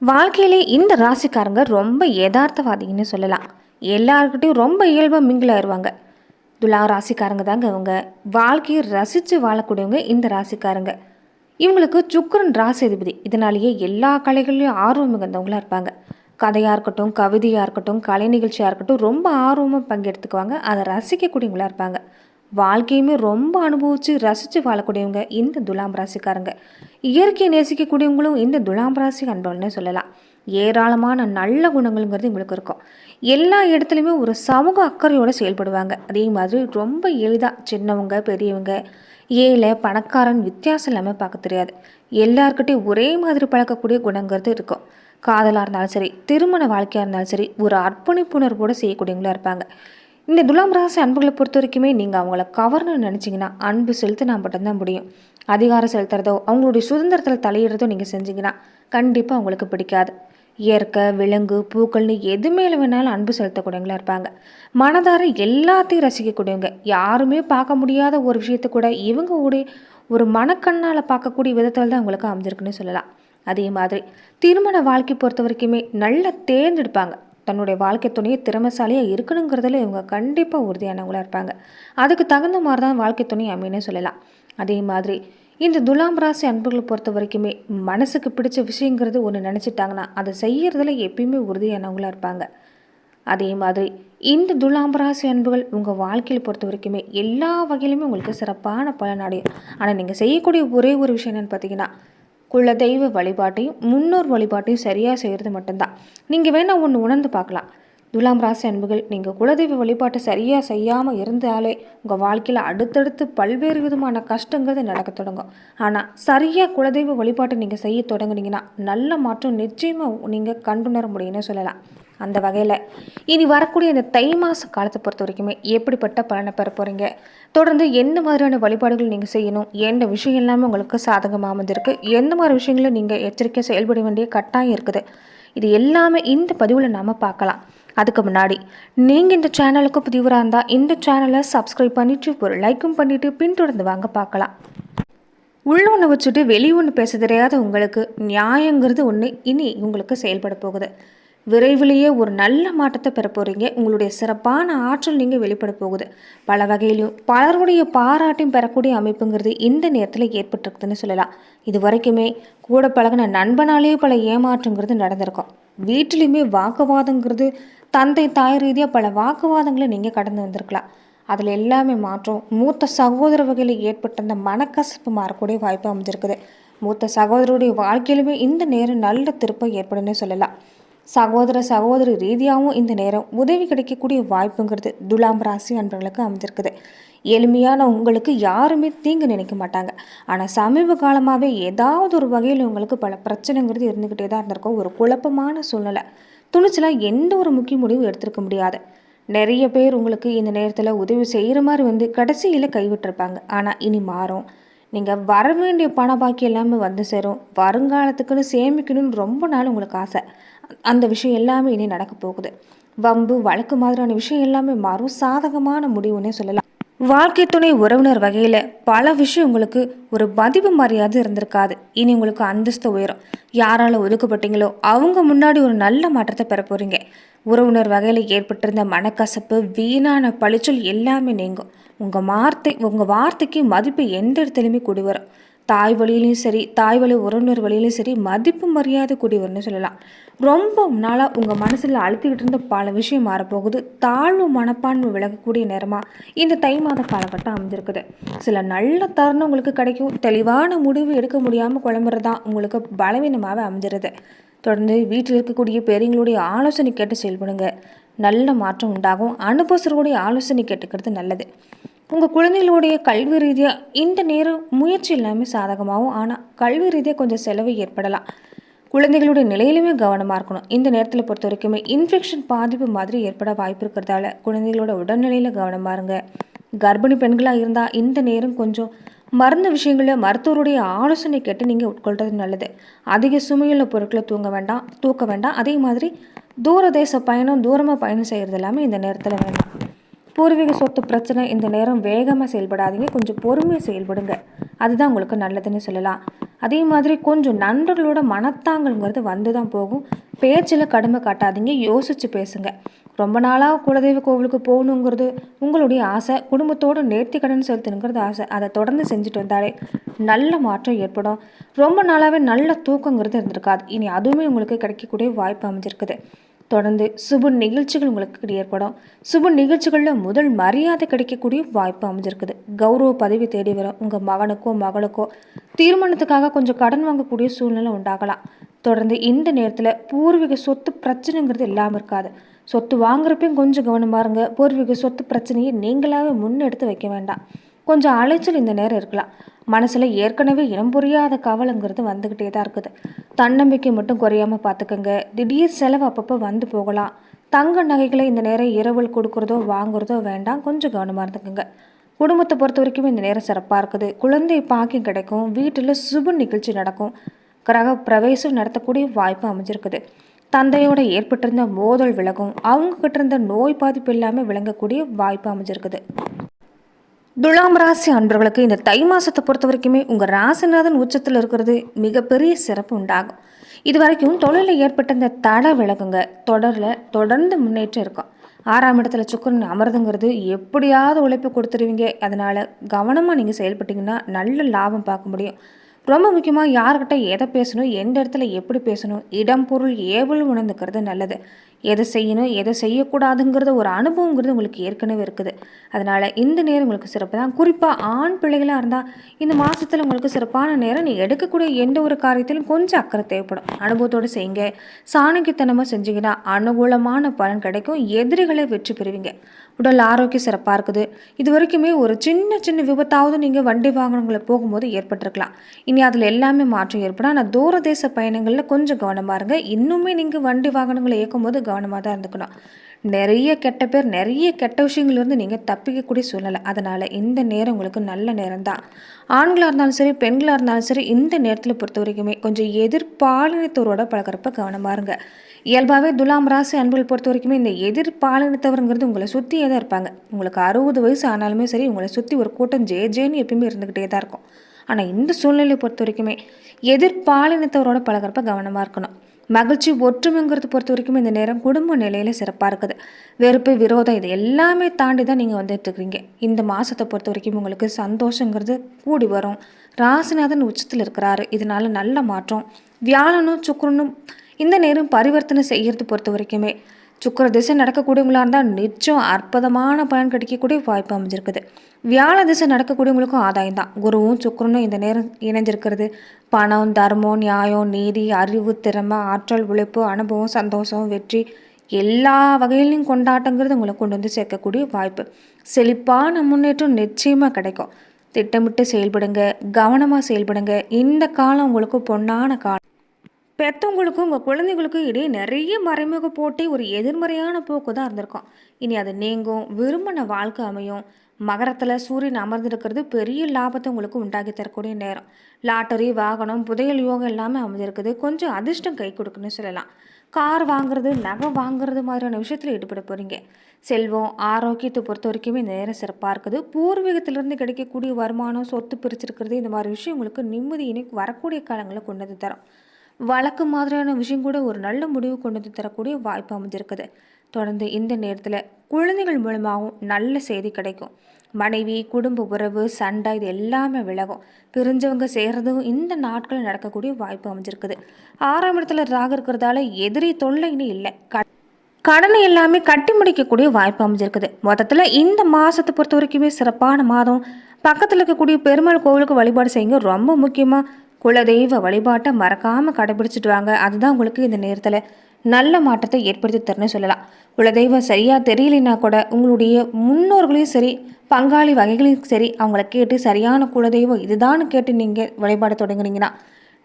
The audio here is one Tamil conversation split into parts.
வாழ்க்கையிலே இந்த ராசிக்காரங்க ரொம்ப யதார்த்தவாதின்னு சொல்லலாம். எல்லாருக்கிட்டையும் ரொம்ப இயல்பாக மிங்கிள் ஆயிடுவாங்க துலா ராசிக்காரங்க தாங்க அவங்க. வாழ்க்கையை ரசித்து வாழக்கூடியவங்க இந்த ராசிக்காரங்க. இவங்களுக்கு சுக்கரன் ராசி அதிபதி இதனாலேயே எல்லா கலைகள்லையும் ஆர்வம் மிகுந்தவங்களாக இருப்பாங்க. கதையாக இருக்கட்டும் கவிதையாக இருக்கட்டும் கலை நிகழ்ச்சியாக இருக்கட்டும் ரொம்ப ஆர்வமாக பங்கெடுத்துக்குவாங்க. அதை ரசிக்கக்கூடியவங்களா இருப்பாங்க. வாழ்க்கையுமே ரொம்ப அனுபவித்து ரசித்து வாழக்கூடியவங்க இந்த துலாம் ராசிக்காரங்க. இயற்கையை நேசிக்கக்கூடியவங்களும் இந்த துலாம் ராசி அன்பர்கள்னு சொல்லலாம். ஏராளமான நல்ல குணங்கள்ங்கிறது இவங்களுக்கு இருக்கும். எல்லா இடத்துலையுமே ஒரு சமூக அக்கறையோடு செயல்படுவாங்க. அதே மாதிரி ரொம்ப எளிதாக சின்னவங்க பெரியவங்க ஏழை பணக்காரன் வித்தியாசம் இல்லாமல் பார்க்க தெரியாது. எல்லாருக்கிட்டையும் ஒரே மாதிரி பழக்கக்கூடிய குணங்கிறது இருக்கும். காதலாக இருந்தாலும் சரி திருமண வாழ்க்கையாக இருந்தாலும் சரி ஒரு அர்ப்பணிப்புணர்வோடு செய்யக்கூடியவங்களா இருப்பாங்க. இந்த துலாம் ராசி அன்புகளை பொறுத்த வரைக்குமே நீங்கள் அவங்கள கவர்னு நினச்சிங்கன்னா அன்பு செலுத்தினா மட்டும்தான் முடியும். அதிகாரம் செலுத்துறதோ அவங்களுடைய சுதந்திரத்தில் தலையிடுறதோ நீங்கள் செஞ்சீங்கன்னா கண்டிப்பாக அவங்களுக்கு பிடிக்காது. இயற்கை விலங்கு பூக்கள்னு எது மேலே வேணாலும் அன்பு செலுத்தக்கூடியவங்களா இருப்பாங்க. மனதார எல்லாத்தையும் ரசிக்கக்கூடியவங்க. யாருமே பார்க்க முடியாத ஒரு விஷயத்தை கூட இவங்க உடைய ஒரு மனக்கண்ணால் பார்க்கக்கூடிய விதத்தில் தான் அவங்களுக்கு அமைஞ்சிருக்குன்னு சொல்லலாம். அதே மாதிரி திருமண வாழ்க்கை பொறுத்த வரைக்குமே நல்லா தேர்ந்தெடுப்பாங்க. தன்னுடைய வாழ்க்கை துணையை திறமைசாலியாக இருக்கணுங்கிறதுல இவங்க கண்டிப்பாக உறுதியானவங்களாக இருப்பாங்க. அதுக்கு தகுந்த மாதிரி தான் வாழ்க்கை துணை அமைன்னு சொல்லலாம். அதே மாதிரி இந்த துலாம் ராசி அன்புகளை பொறுத்த வரைக்குமே மனசுக்கு பிடிச்ச விஷயங்கிறது ஒன்று நினச்சிட்டாங்கன்னா அதை செய்கிறதுல எப்பயுமே உறுதியானவங்களாக இருப்பாங்க. அதே மாதிரி இந்த துலாம் ராசி அன்புகள் உங்கள் வாழ்க்கையில் பொறுத்த வரைக்குமே எல்லா வகையிலுமே உங்களுக்கு சிறப்பான பலன் அடையும். ஆனால் நீங்கள் செய்யக்கூடிய ஒரே ஒரு விஷயம் என்னென்னு பார்த்தீங்கன்னா குலதெய்வ வழிபாட்டையும் முன்னோர் வழிபாட்டையும் சரியாக செய்கிறது மட்டும்தான். நீங்கள் வேணால் ஒன்று உணர்ந்து பார்க்கலாம். துலாம் ராசி அன்புகள் நீங்கள் குலதெய்வ வழிபாட்டை சரியாக செய்யாமல் இருந்தாலே உங்கள் வாழ்க்கையில் அடுத்தடுத்து பல்வேறு விதமான கஷ்டங்கிறது நடக்க தொடங்கும். ஆனால் சரியாக குலதெய்வ வழிபாட்டை நீங்கள் செய்ய தொடங்குனீங்கன்னா நல்ல மாற்றம் நிச்சயமாக நீங்கள் கண்டுணர முடியும்னு சொல்லலாம். அந்த வகையில் இனி வரக்கூடிய இந்த தை மாத காலத்தை பொறுத்த வரைக்குமே எப்படிப்பட்ட பலனை பெற போகிறீங்க தொடர்ந்து எந்த மாதிரியான வழிபாடுகள் நீங்கள் செய்யணும்? எந்த விஷயம் எல்லாமே உங்களுக்கு சாதகமாக அமைஞ்சிருக்கு? எந்த மாதிரி விஷயங்களும் நீங்கள் எச்சரிக்கை செயல்பட வேண்டிய கட்டாயம் இருக்குது? இது எல்லாமே இந்த பதிவில் நாம் பார்க்கலாம். அதுக்கு முன்னாடி நீங்கள் இந்த சேனலுக்கு புதிவராக இருந்தால் இந்த சேனலை சப்ஸ்கிரைப் பண்ணிவிட்டு ஒரு லைக்கும் பண்ணிவிட்டு பின்தொடர்ந்து வாங்க பார்க்கலாம். உள்ள ஒன்று வச்சுட்டு வெளி ஒன்று பேச தெரியாத உங்களுக்கு நியாயங்கிறது ஒன்று இனி உங்களுக்கு செயல்பட போகுது. விரைவிலேயே ஒரு நல்ல மாற்றத்தை பெற போகிறீங்க உங்களுடைய சிறப்பான ஆற்றல் நீங்கள் வெளிப்பட போகுது. பல வகையிலும் பலருடைய பாராட்டையும் பெறக்கூடிய அமைப்புங்கிறது இந்த நேரத்தில் ஏற்பட்டிருக்குதுன்னு சொல்லலாம். இது வரைக்குமே கூட பழகின நண்பனாலேயே பல ஏமாற்றங்கிறது நடந்திருக்கும். வீட்டிலையுமே வாக்குவாதங்கிறது தந்தை தாய் ரீதியாக பல வாக்குவாதங்களை நீங்கள் கடந்து வந்திருக்கலாம். அதில் எல்லாமே மாற்றம் மூத்த சகோதர வகையில் ஏற்பட்ட அந்த மனக்கசப்பு மாறக்கூடிய வாய்ப்பு அமைஞ்சிருக்குது. மூத்த சகோதரருடைய வாழ்க்கையிலுமே இந்த நேரம் நல்ல திருப்பம் ஏற்படும்னு சொல்லலாம். சகோதர சகோதரி ரீதியாகவும் இந்த நேரம் உதவி கிடைக்கக்கூடிய வாய்ப்புங்கிறது துலாம் ராசி அன்பர்களுக்கு அமைஞ்சிருக்குது எளிமையான உங்களுக்கு யாருமே தீங்கு நினைக்க மாட்டாங்க. ஆனால் சமீப காலமாகவே ஏதாவது ஒரு வகையில் உங்களுக்கு பல பிரச்சனைங்கிறது இருந்துக்கிட்டே தான் இருந்திருக்கும். ஒரு குழப்பமான சூழ்நிலை. துணிச்சலாக எந்த ஒரு முக்கிய முடிவும் எடுத்திருக்க முடியாது. நிறைய பேர் உங்களுக்கு இந்த நேரத்தில் உதவி செய்கிற மாதிரி வந்து கடைசியில் கைவிட்டிருப்பாங்க. ஆனால் இனி மாறும். நீங்கள் வர வேண்டிய பண பாக்கி எல்லாமே வந்து சேரும். வருங்காலத்துக்குன்னு சேமிக்கணும்னு ரொம்ப நாள் உங்களுக்கு ஆசை. அந்த விஷயம் எல்லாமே இனி நடக்க போகுது. வம்பு வழக்கு மாதிரியான விஷயம் எல்லாமே மாறும் சாதகமான முடிவுன்னே சொல்லலாம். வாழ்க்கை துணை உறவினர் வகையில் பல விஷயம் உங்களுக்கு ஒரு மதிப்பு மரியாதை இருந்திருக்காது. இனி உங்களுக்கு அந்தஸ்து உயரும். யாரால் ஒதுக்கப்பட்டீங்களோ அவங்க முன்னாடி ஒரு நல்ல மாற்றத்தை பெற போகிறீங்க உறவினர் வகையில் ஏற்பட்டிருந்த மனக்கசப்பு வீணான பழிச்சொல் எல்லாமே நீங்கும். உங்கள் வார்த்தை உங்கள் வார்த்தைக்கு மதிப்பு எந்த இடத்துலையுமே கூடி வரும். தாய் வழியிலையும் சரி தாய் வழி உறவினர் வழியிலையும் சரி மதிப்பு மரியாதை கூடி வரும்னு சொல்லலாம். ரொம்ப நாளாக உங்கள் மனசில் அழுத்திக்கிட்டு இருந்த பல விஷயம் மாறப்போகுது. தாழ்வு மனப்பான்மை விலகக்கூடிய நேரமாக இந்த தை மாத காலகட்டம் அமைஞ்சிருக்குது. சில நல்ல தருணம் உங்களுக்கு கிடைக்கும். தெளிவான முடிவு எடுக்க முடியாமல் குழம்புறது தான் உங்களுக்கு பலவீனமாகவே அமைஞ்சிருது. தொடர்ந்து வீட்டில் இருக்கக்கூடிய பெரியங்களுடைய ஆலோசனை கேட்டு செயல்படுங்க. நல்ல மாற்றம் உண்டாகும். அனுபவசர்களுடைய ஆலோசனை கேட்டுக்கிறது நல்லது. உங்கள் குழந்தைகளுடைய கல்வி ரீதியாக இந்த நேரம் முயற்சி எல்லாமே சாதகமாகும். ஆனால் கல்வி ரீதியாக கொஞ்சம் செலவு ஏற்படலாம். குழந்தைகளுடைய நிலையிலுமே கவனமாக இருக்கணும். இந்த நேரத்தில் பொறுத்த வரைக்குமே இன்ஃபெக்ஷன் பாதிப்பு மாதிரி ஏற்பட வாய்ப்பு இருக்கிறதால குழந்தைகளோட உடல்நிலையில் கவனமாக இருங்க. கர்ப்பிணி பெண்களாக இருந்தால் இந்த நேரம் கொஞ்சம் மருந்து விஷயங்களில் மருத்துவருடைய ஆலோசனை கேட்டு நீங்கள் உட்கொள்கிறது நல்லது. அதிக சுமையுள்ள பொருட்களை தூங்க வேண்டாம் தூக்க வேண்டாம். அதே மாதிரி தூர தேச பயணம் தூரமாக பயணம் செய்கிறது எல்லாமே இந்த நேரத்தில் வேண்டாம். பூர்வீக சொத்து பிரச்சனை இந்த நேரம் வேகமாக செயல்படாதீங்க. கொஞ்சம் பொறுமையாக செயல்படுங்க. அதுதான் உங்களுக்கு நல்லதுன்னு சொல்லலாம். அதே மாதிரி கொஞ்சம் நண்பர்களோட மனத்தாங்கல்ங்கிறது வந்து தான் போகும். பேச்சில் கடுமை காட்டாதீங்க யோசித்து பேசுங்க. ரொம்ப நாளாக குலதெய்வ கோவிலுக்கு போகணுங்கிறது உங்களுடைய ஆசை. குடும்பத்தோடு நேர்த்தி கடன் செலுத்தணுங்கிறது ஆசை. அதை தொடர்ந்து செஞ்சுட்டு வந்தாலே நல்ல மாற்றம் ஏற்படும். ரொம்ப நாளாகவே நல்ல தூக்கங்கிறது இருந்திருக்காது. இனி அதுவுமே உங்களுக்கு கிடைக்கக்கூடிய வாய்ப்பு அமைஞ்சிருக்குது. தொடர்ந்து சுப நிகழ்ச்சிகள் உங்களுக்கு ஏற்படும். சுப நிகழ்ச்சிகளில் முதல் மரியாதை கிடைக்கக்கூடிய வாய்ப்பு அமைஞ்சிருக்குது. கௌரவ பதவி தேடி வரும் உங்கள் மகனுக்கோ மகளுக்கோ தீர்மானத்துக்காக கொஞ்சம் கடன் வாங்கக்கூடிய சூழ்நிலை உண்டாகலாம். தொடர்ந்து இந்த நேரத்தில் பூர்வீக சொத்து பிரச்சனைங்கிறது இல்லாமல் இருக்காது. சொத்து வாங்குறப்பையும் கொஞ்சம் கவனமாக இருங்க. பூர்வீக சொத்து பிரச்சனையை நீங்களாகவே முன்னெடுத்து வைக்க வேண்டாம். கொஞ்சம் அலைச்சல் இந்த நேரம் இருக்கலாம். மனசில் ஏற்கனவே இனம் புரியாத கவலைங்கிறது வந்துக்கிட்டே தான் இருக்குது. தன்னம்பிக்கை மட்டும் குறையாமல் பார்த்துக்கோங்க திடீர் செலவு அப்பப்போ வந்து போகலாம். தங்க நகைகளை இந்த நேரம் இரவல் கொடுக்குறதோ வாங்குறதோ வேண்டாம். கொஞ்சம் கவனமாக இருந்துக்குங்க. குடும்பத்தை பொறுத்த வரைக்கும் இந்த நேரம் சிறப்பாக இருக்குது. குழந்தை பாக்கியம் கிடைக்கும். வீட்டில் சுப நிகழ்ச்சி நடக்கும். கிரக பிரவேசம் நடத்தக்கூடிய வாய்ப்பு அமைஞ்சிருக்குது. தந்தையோட ஏற்பட்டிருந்த மோதல் விலகும். அவங்க கிட்ட இருந்த நோய் பாதிப்பு இல்லாமல் விளங்கக்கூடிய வாய்ப்பு அமைஞ்சிருக்குது. துலாம் ராசி அன்பர்களுக்கு இந்த தை மாதத்தை பொறுத்த வரைக்குமே உங்கள் ராசிநாதன் உச்சத்தில் இருக்கிறது மிகப்பெரிய சிறப்பு உண்டாகும். இது வரைக்கும் தொழிலில் ஏற்பட்ட இந்த தடை விலகுங்க. தொடரில் தொடர்ந்து முன்னேற்றம் இருக்கும். ஆறாம் இடத்துல சுக்கரன் அமர்துங்கிறது எப்படியாவது உழைப்பு கொடுத்துருவீங்க. அதனால் கவனமாக நீங்கள் செயல்பட்டீங்கன்னா நல்ல லாபம் பார்க்க முடியும். ரொம்ப முக்கியமாக யார்கிட்ட எதை பேசணும் எந்த இடத்துல எப்படி பேசணும் இடம் பொருள் ஏவல் உணர்ந்துக்கிறது நல்லது. எதை செய்யணும் எதை செய்யக்கூடாதுங்கிறது ஒரு அனுபவங்கிறது உங்களுக்கு ஏற்கனவே இருக்குது. அதனால் இந்த நேரம் உங்களுக்கு சிறப்பு தான். குறிப்பாக ஆண் பிள்ளைகளாக இருந்தால் இந்த மாதத்தில் உங்களுக்கு சிறப்பான நேரம் நீ எடுக்கக்கூடிய எந்த ஒரு காரியத்திலும் கொஞ்சம் அக்கறை தேவைப்படும். அனுபவத்தோடு செய்யுங்க. சாணக்கித்தனமாக செஞ்சீங்கன்னா அனுகூலமான பலன் கிடைக்கும். எதிரிகளை வெற்றி பெறுவீங்க. உடல் ஆரோக்கியம் சிறப்பாக இருக்குது. இது வரைக்குமே ஒரு சின்ன சின்ன விபத்தாவது நீங்கள் வண்டி வாகனங்களை போகும்போது ஏற்பட்டிருக்கலாம். இனி அதில் எல்லாமே மாற்றம் ஏற்படும். ஆனால் தூரதேச பயணங்களில் கொஞ்சம் கவனமாக இருங்க. இன்னுமே நீங்கள் வண்டி வாகனங்களை இயக்கும்போது கவனமாக தான் இருந்துக்கணும். நிறைய கெட்ட பேர் நிறைய கெட்ட விஷயங்கள்லேருந்து நீங்கள் தப்பிக்கக்கூடிய சூழ்நிலை. அதனால் இந்த நேரம் உங்களுக்கு நல்ல நேரம் தான். ஆண்களாக இருந்தாலும் சரி பெண்களாக இருந்தாலும் சரி இந்த நேரத்தில் பொறுத்த வரைக்குமே கொஞ்சம் எதிர்பாலினத்தோரோட பழகிறப்ப கவனமாக இருங்க. இயல்பாகவே துலாம் ராசி அன்புகள் பொறுத்த வரைக்குமே இந்த எதிர்பாலினத்தவருங்கிறது உங்களை சுற்றியே தான் இருப்பாங்க. உங்களுக்கு அறுபது வயசு ஆனாலுமே சரி உங்களை சுற்றி ஒரு கூட்டம் ஜே ஜேன்னு எப்பயுமே இருந்துக்கிட்டே தான் இருக்கும். ஆனால் இந்த சூழ்நிலையை பொறுத்த வரைக்குமே எதிர்பாலினத்தவரோட பழகிறப்ப கவனமாக இருக்கணும். மகிழ்ச்சி ஒற்றுமைங்கிறது பொறுத்த வரைக்கும் இந்த நேரம் குடும்ப நிலையில் சிறப்பாக இருக்குது. வெறுப்பு விரோதம் இது எல்லாமே தாண்டி தான் நீங்கள் வந்துட்டுருக்கீங்க. இந்த மாதத்தை பொறுத்த வரைக்கும் உங்களுக்கு சந்தோஷங்கிறது கூடி வரும். ராசிநாதன் உச்சத்தில் இருக்கிறாரு. இதனால் நல்ல மாற்றம். வியாழனும் சுக்கரனும் இந்த நேரம் பரிவர்த்தனை செய்கிறது பொறுத்த வரைக்குமே சுக்கர திசை நடக்கக்கூடியவங்களா இருந்தால் நிச்சயம் அற்புதமான பலன் கிடைக்கக்கூடிய வாய்ப்பு அமைஞ்சிருக்குது. வியாழ திசை நடக்கக்கூடியவங்களுக்கும் ஆதாயம் தான். குருவும் சுக்கரனும் இந்த நேரம் இணைஞ்சிருக்கிறது. பணம் தர்மம் நியாயம் நீதி அறிவு திறமை ஆற்றல் உழைப்பு அனுபவம் சந்தோஷம் வெற்றி எல்லா வகையிலையும் கொண்டாட்டங்கிறது உங்களை கொண்டு வந்து சேர்க்கக்கூடிய வாய்ப்பு. செழிப்பான முன்னேற்றம் நிச்சயமாக கிடைக்கும். திட்டமிட்டு செயல்படுங்க கவனமாக செயல்படுங்க. இந்த காலம் உங்களுக்கு பொன்னான காலம். பெற்றவங்களுக்கும் உங்கள் குழந்தைகளுக்கும் இடையே நிறைய மறைமுக போட்டி ஒரு எதிர்மறையான போக்கு தான் இருந்திருக்கும். இனி அது நீங்கும் விரும்பின வாழ்க்கை அமையும். மகரத்தில் சூரியன் அமர்ந்திருக்கிறது பெரிய லாபத்தை உங்களுக்கு உண்டாக்கி தரக்கூடிய நேரம். லாட்டரி வாகனம் புதையல் யோகம் எல்லாமே அமைஞ்சிருக்குது. கொஞ்சம் அதிர்ஷ்டம் கை கொடுக்குன்னு சொல்லலாம். கார் வாங்குறது நகை வாங்குறது மாதிரியான விஷயத்தில் ஈடுபட போகிறீங்க செல்வம் ஆரோக்கியத்தை பொறுத்த வரைக்குமே நேரம் சிறப்பாக இருக்குது. பூர்வீகத்திலிருந்து கிடைக்கக்கூடிய வருமானம் சொத்து பிரிச்சிருக்கிறது இந்த மாதிரி விஷயம் உங்களுக்கு நிம்மதியினை வரக்கூடிய காலங்களில் கொண்டு வந்து தரும். வழக்கு மாதிரியான விஷயம் கூட ஒரு நல்ல முடிவு கொண்டு வந்து தரக்கூடிய வாய்ப்பு அமைஞ்சிருக்குது. தொடர்ந்து இந்த நேரத்தில் குழந்தைகள் மூலமாகவும் நல்ல செய்தி கிடைக்கும். மனைவி குடும்ப உறவு சண்டை இது எல்லாமே விலகும். பிரிஞ்சவங்க சேர்றதும் இந்த நாட்களில் நடக்கக்கூடிய வாய்ப்பு அமைஞ்சிருக்குது. ஆறாம் இடத்துல ராக இருக்கிறதால எதிரி தொல்லைன்னு இல்லை. க கடனை எல்லாமே கட்டி முடிக்கக்கூடிய வாய்ப்பு அமைஞ்சிருக்குது. மொத்தத்தில் இந்த மாதத்தை பொறுத்த வரைக்குமே சிறப்பான மாதம். பக்கத்தில் இருக்கக்கூடிய பெருமாள் கோவிலுக்கு வழிபாடு செய்யுங்க. ரொம்ப முக்கியமாக குலதெய்வ வழிபாட்டை மறக்காமல் கடைபிடிச்சிட்டு வாங்க. அதுதான் உங்களுக்கு இந்த நேரத்தில் நல்ல மாற்றத்தை ஏற்படுத்தி தரணும்னு சொல்லலாம். குலதெய்வம் சரியாக தெரியலைன்னா கூட உங்களுடைய முன்னோர்களையும் சரி பங்காளி வகைகளையும் சரி அவங்கள கேட்டு சரியான குலதெய்வம் இதுதான்னு கேட்டு நீங்கள் வழிபாட தொடங்குனீங்கன்னா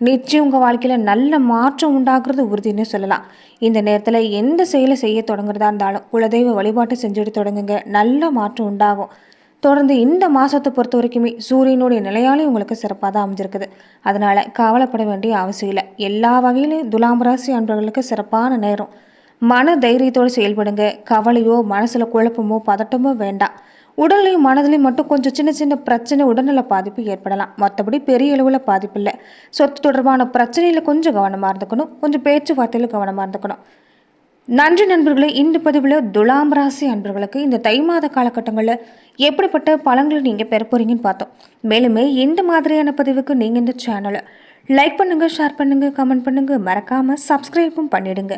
நிச்சயம் உங்கள் வாழ்க்கையில் நல்ல மாற்றம் உண்டாகிறது உறுதினு சொல்லலாம். இந்த நேரத்தில் எந்த செயலை செய்ய தொடங்குறதா இருந்தாலும் குலதெய்வ வழிபாட்டை செஞ்சுட்டு தொடங்குங்க. நல்ல மாற்றம் உண்டாகும். தொடர்ந்து இந்த மாதத்தை பொறுத்த வரைக்குமே சூரியனுடைய நிலையாலே உங்களுக்கு சிறப்பாக தான் அமைஞ்சிருக்குது. அதனால் கவலைப்பட வேண்டிய அவசியம் இல்லை. எல்லா வகையிலும் துலாம் ராசி அன்பர்களுக்கு சிறப்பான நேரம். மன தைரியத்தோடு செயல்படுங்க. கவலையோ மனசில் குழப்பமோ பதட்டமோ வேண்டாம். உடல்லையும் மனதிலையும் மட்டும் கொஞ்சம் சின்ன சின்ன பிரச்சனை உடல்நல பாதிப்பு ஏற்படலாம். மற்றபடி பெரிய அளவில் பாதிப்பு இல்லை. சொத்து தொடர்பான பிரச்சனையில் கொஞ்சம் கவனமாக இருந்துக்கணும். கொஞ்சம் பேச்சுவார்த்தையில் கவனமாக இருந்துக்கணும். நன்றி நண்பர்களே இந்த பதிவில் துலாம் ராசி அன்பர்களுக்கு இந்த தை மாத காலகட்டங்களில் எப்படிப்பட்ட பலன்களை நீங்கள் பெற போகிறீங்கன்னு பார்த்தோம். மேலுமே இந்த மாதிரியான பதிவுக்கு நீங்கள் இந்த சேனலை லைக் பண்ணுங்கள் ஷேர் பண்ணுங்கள் கமெண்ட் பண்ணுங்கள் மறக்காமல் சப்ஸ்கிரைபும் பண்ணிவிடுங்க